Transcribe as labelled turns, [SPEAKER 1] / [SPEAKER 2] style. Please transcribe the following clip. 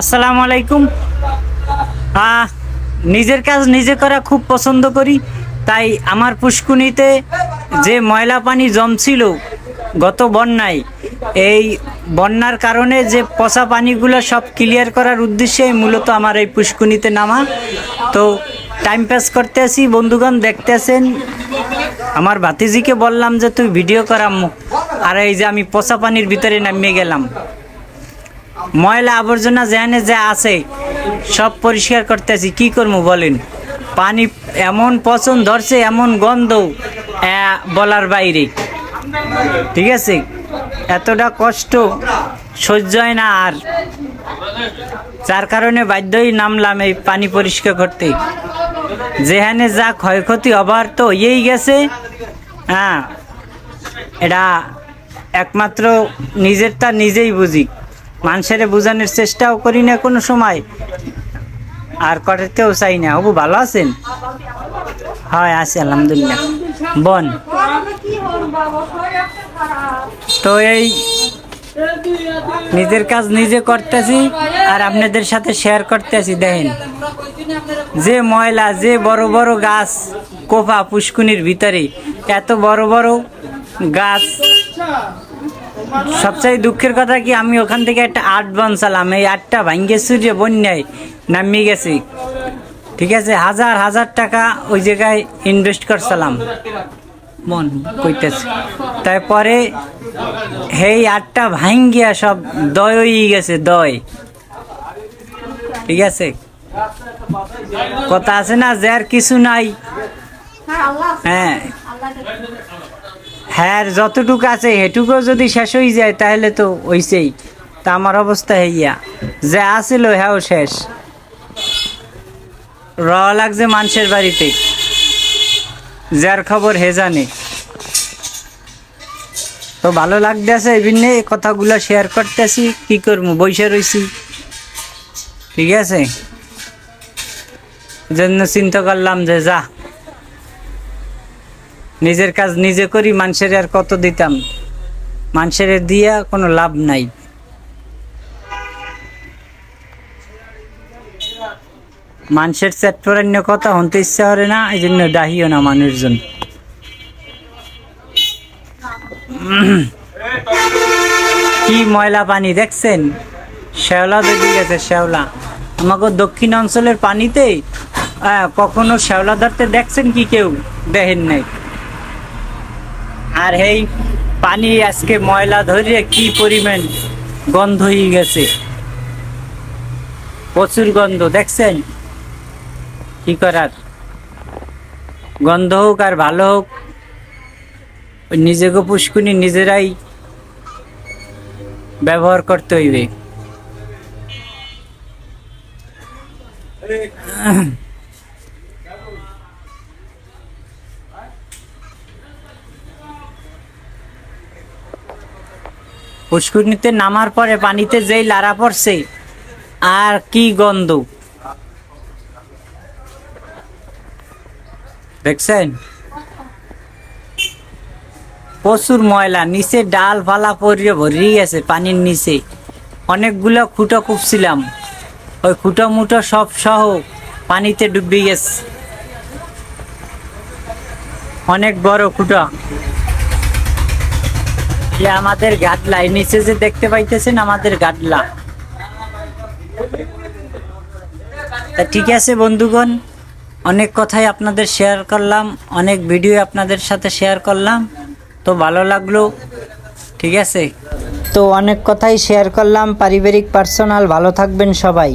[SPEAKER 1] আসসালামু আলাইকুম। নিজের কাজ নিজে করা খুব পছন্দ করি। তাই আমার পুষ্কুনিতে যে ময়লা পানি জমছিল গত বন্যায়, এই বন্যার কারণে যে পচা পানিগুলো সব ক্লিয়ার করার উদ্দেশ্যে মূলত আমার এই পুষ্কুনিতে নামা। তো টাইম পাস করতে আসি বন্ধুগণ দেখতে আসেন আমার ভাতিজিকে বললাম যে, তুই ভিডিও করাম আর এই যে আমি পচা পানির ভিতরে নামিয়ে গেলাম। ময়লা আবর্জনা যেখানে যা আছে, সব পরিষ্কার করতেছি। কি করব বলেন? পানি এমন পচন ধরছে, এমন গন্ধ বলার বাইরে। ঠিক আছে? এতটা কষ্ট, সহ্য হয় না আর। যার কারণে বাধ্যই নামলাম এই পানি পরিষ্কার করতে। যেখানে যা ক্ষয়ক্ষতি হবার তো হয়েই গেছে। হ্যাঁ এটা একমাত্র নিজেরটা নিজেই বুঝি। মানুষের বোঝানোর চেষ্টাও করি না কোনো সময়। আর করতেও চাই না। হবু, ভালো আছেন? হয়, আছি, আলহামদুলিল্লাহ। বন? তো এই নিজের কাজ নিজে করতেছি আর আপনাদের সাথে শেয়ার করতেছি, দেখেন। যে ময়লা, যে বড় বড় গাছ কোপা পুষ্কুনির ভিতরে, এত বড় বড় গাছ সবচেয়ে দুঃখের কথা কি আমি ওখান থেকে একটা আট বানছিলাম এই আটটা ভাঙ্গে সূর্য বন্যায় নামিয়ে গেছি। ঠিক আছে হাজার হাজার টাকা ওই জায়গায় ইনভেস্ট করছিলাম মন কইতেছে। তারপরে এই আটটা ভাঙ্গিয়া সব দয় গেছে দয়। ঠিক আছে? কথা আছে না যার কিছু নাই? হ্যাঁ। হ্যাঁ যতটুকু আছে সেটুকু যদি শেষ হয়ে যায়, তাহলে তো হইছেই। তা আমার অবস্থা হইয়া। যে আছিল হ্যাঁ শেষ। র লাগছে মানুষের বাড়িতে। যার খবর হে জানে। তো ভালো লাগতেছে জন্যে কথাগুলো শেয়ার করতেছি, কি করব বসে রইছি। ঠিক আছে? জন্য চিন্তা করলাম যে যা। নিজের কাজ নিজে করি, মানুষের আর কত দিতাম? মানুষের দিয়া কোনো লাভ নাই। মানুষের চ্যাটপরান্য কথা হতে ইচ্ছা করে না এই জন্য ডাহিও না মানুষজন। কি ময়লা পানি দেখছেন? শ্যাওলা দেখে গেছে, শ্যাওলা। আমাকে দক্ষিণ অঞ্চলের পানিতে কখনো শ্যাওলা ধরতে দেখছেন কি কেউ? দেখেন নাই। আর এই পানি আজকে ময়লা ধরে কি পরিমাণ গন্ধ হয়ে গেছে? প্রচুর গন্ধ, দেখছেন? কি করার? গন্ধ হোক আর ভালো হোক, নিজেকে পুষ্কুনি নিজেরাই ব্যবহার করতে হইবে। পুষ্কুনিতে নামার পরে পানিতে যেই লারা পড়ছে, আর কি গন্ধ। দেখছেন? প্রচুর ময়লা, নিচে ডাল ফালা পরিয়ে ভরিয়ে গেছে পানির নিচে। অনেকগুলো খুঁটো কুপছিলাম ওই খুঁটো মুটো সব সহ পানিতে ডুবে গেছে। অনেক বড় খুঁটো। যে আমাদের এই নিচে যে দেখতে পাইতেছেন আমাদের গাডলা। তা ঠিক আছে বন্ধুগণ, অনেক কথাই আপনাদের শেয়ার করলাম, অনেক ভিডিও আপনাদের সাথে শেয়ার করলাম, তো ভালো লাগল, ঠিক আছে? তো অনেক কথাই শেয়ার করলাম, পারিবারিক পার্সোনাল ভালো থাকবেন সবাই।